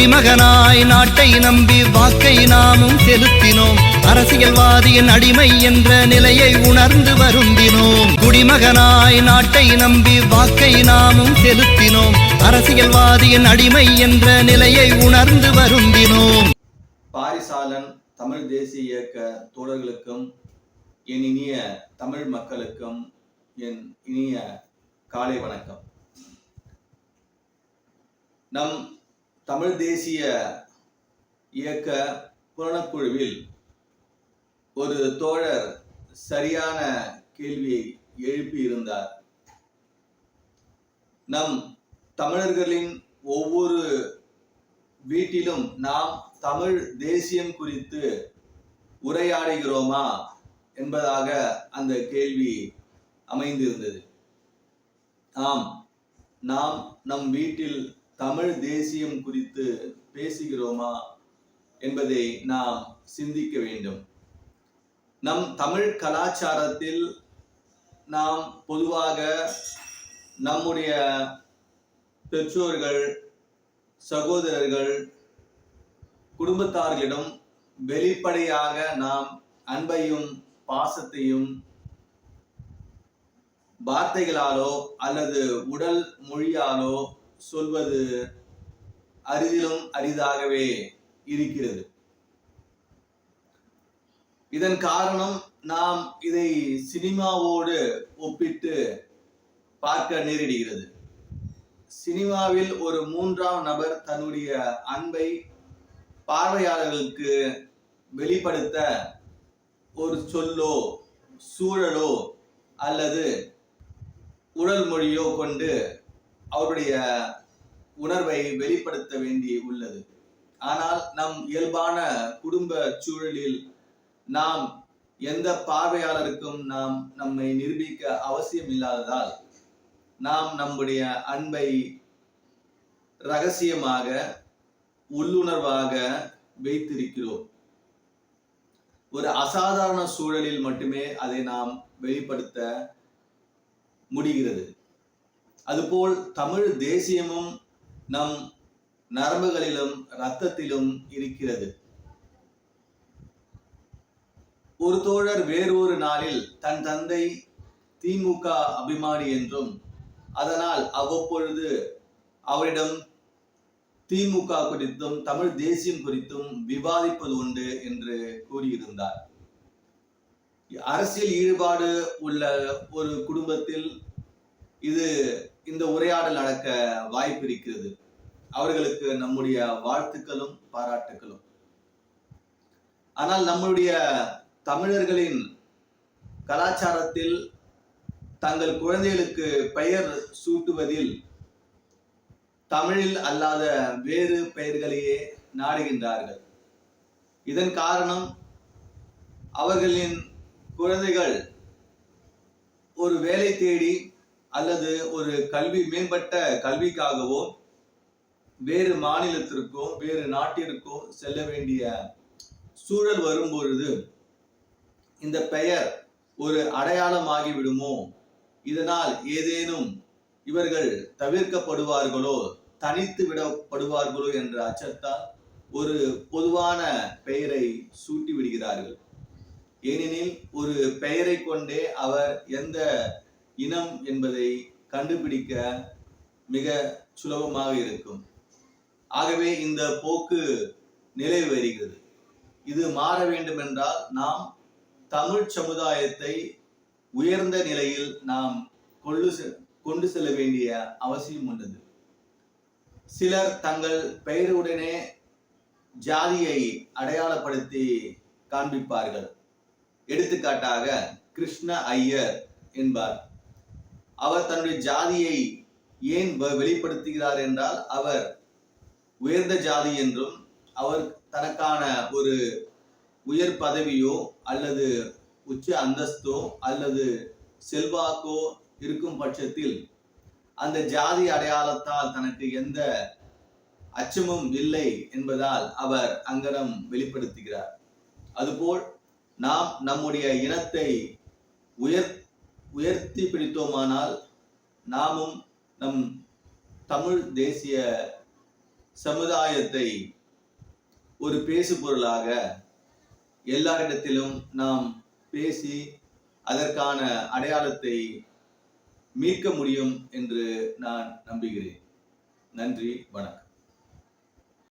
குடிமகனாய் நாட்டை நம்பி வாக்கை நாமும் செலுத்தினோம். அரசியல்வாதியின் அடிமை என்ற நிலையை உணர்ந்து வருந்தினோம். குடிமகனாய் நாட்டை நம்பி வாக்கை நாமும் செலுத்தினோம். அரசியல்வாதியின் அடிமை என்ற நிலையை உணர்ந்து வருந்தினோம். பாரிசாலன் தமிழ் தேசிய இயக்க தோழர்களுக்கும் என் இனிய தமிழ் மக்களுக்கும் என் இனிய காலை வணக்கம். நம் தமிழ் தேசிய இயக்க புலனக்குழுவில் ஒரு தோழர் சரியான கேள்வியை எழுப்பியிருந்தார். நம் தமிழர்களின் ஒவ்வொரு வீட்டிலும் நாம் தமிழ் தேசியம் குறித்து உரையாடுகிறோமா என்பதாக அந்த கேள்வி அமைந்திருந்தது. ஆம் நாம் நம் வீட்டில் தமிழ் தேசியம் குறித்து பேசுகிறோமா என்பதை நாம் சிந்திக்க வேண்டும். நம் தமிழ் கலாச்சாரத்தில் நாம் பொதுவாக நம்முடைய பெற்றோர்கள் சகோதரர்கள் குடும்பத்தார்களிடம் வெளிப்படையாக நாம் அன்பையும் பாசத்தையும் வார்த்தைகளாலோ அல்லது உடல் மொழியாலோ சொல்வது அரிதிலும் அரிதாகவே இருக்கிறது. இதன் காரணம் நாம் இதை சினிமாவோடு ஒப்பிட்டு பார்க்க நேரிடுகிறது. சினிமாவில் ஒரு மூன்றாம் நபர் தன்னுடைய அன்பை பார்வையாளர்களுக்கு வெளிப்படுத்த ஒரு சொல்லோ சூழலோ அல்லது உடல் மொழியோ கொண்டு அவருடைய உணர்வை வெளிப்படுத்த வேண்டி உள்ளது. ஆனால் நம் இயல்பான குடும்ப சூழலில் நாம் எந்த பார்வையாளருக்கும் நாம் நம்மை நிரூபிக்க அவசியம் இல்லாததால் நாம் நம்முடைய அன்பை ரகசியமாக உள்ளுணர்வாக வைத்திருக்கிறோம். ஒரு அசாதாரண சூழலில் மட்டுமே அதை நாம் வெளிப்படுத்த முடிகிறது. அதுபோல் தமிழ் தேசியமும் நம் நரம்புகளிலும் இரத்தத்திலும் இருக்கிறது. ஒரு தோழர் வேறொரு நாளில் தன் தந்தை திமுக அபிமானி என்றும் அதனால் அவ்வப்பொழுது அவரிடம் திமுக குறித்தும் தமிழ் தேசியம் குறித்தும் விவாதிப்பது உண்டு என்று கூறியிருந்தார். அரசியல் ஈடுபாடு உள்ள ஒரு குடும்பத்தில் இது இந்த உரையாடல் நடக்க வாய்ப்பு இருக்கிறது. அவர்களுக்கு நம்முடைய வாழ்த்துக்களும் பாராட்டுகளும் ஆனால் நம்முடைய தமிழர்களின் கலாச்சாரத்தில் தங்கள் குழந்தைகளுக்கு பெயர் சூட்டுவதில் தமிழில் அல்லாத வேறு பெயர்களையே நாடுகின்றார்கள். இதன் காரணம் அவர்களின் குழந்தைகள் ஒரு வேலை தேடி அல்லது ஒரு கல்வி மேம்பட்ட கல்விக்காகவோ வேறு மாநிலத்திற்கோ வேறு நாட்டிற்கோ செல்ல வேண்டிய சூழல் வரும்பொழுது இந்த பெயர் ஒரு அடையாளமாகி விடுமோ இதனால் ஏதேனும் இவர்கள் தவிர்க்கப்படுவார்களோ தனித்து விடப்படுவார்களோ என்ற அச்சத்தால் ஒரு பொதுவான பெயரை சூட்டி விடுகிறார்கள். ஏனெனில் ஒரு பெயரை கொண்டே அவர் எந்த இனம் என்பதை கண்டுபிடிக்க மிக சுலபமாக இருக்கும். ஆகவே இந்த போக்கு நிலை வருகிறது இது மாற வேண்டும் என்றால் நாம் தமிழ் சமுதாயத்தை உயர்ந்த நிலையில் நாம் கொண்டு செ- கொண்டு செல்ல வேண்டிய அவசியம் உள்ளது. சிலர் தங்கள் பெயருடனே ஜாதியை அடையாளப்படுத்தி காண்பிப்பார்கள். எடுத்துக்காட்டாக கிருஷ்ண ஐயர் என்பார். அவர் தன்னுடைய ஜாதியை ஏன் வெளிப்படுத்துகிறார் என்றால் அவர் உயர்ந்த ஜாதி என்றும் அவர் தனக்கான ஒரு உயர் பதவியோ அல்லது உச்ச அந்தஸ்தோ அல்லது செல்வாக்கோ இருக்கும் பட்சத்தில் அந்த ஜாதி அடையாளத்தால் தனக்கு எந்த அச்சமும் இல்லை என்பதால் அவர் அங்கனம் வெளிப்படுத்துகிறார். அதுபோல் நாம் நம்முடைய இனத்தை உயர் உயர்த்தி பிடித்தோமானால் நாமும் நம் தமிழ் தேசிய சமுதாயத்தை ஒரு பேசு பொருளாக எல்லாரிடத்திலும் நாம் பேசி அதற்கான அடையாளத்தை மீட்க முடியும் என்று நான் நம்புகிறேன். நன்றி வணக்கம்.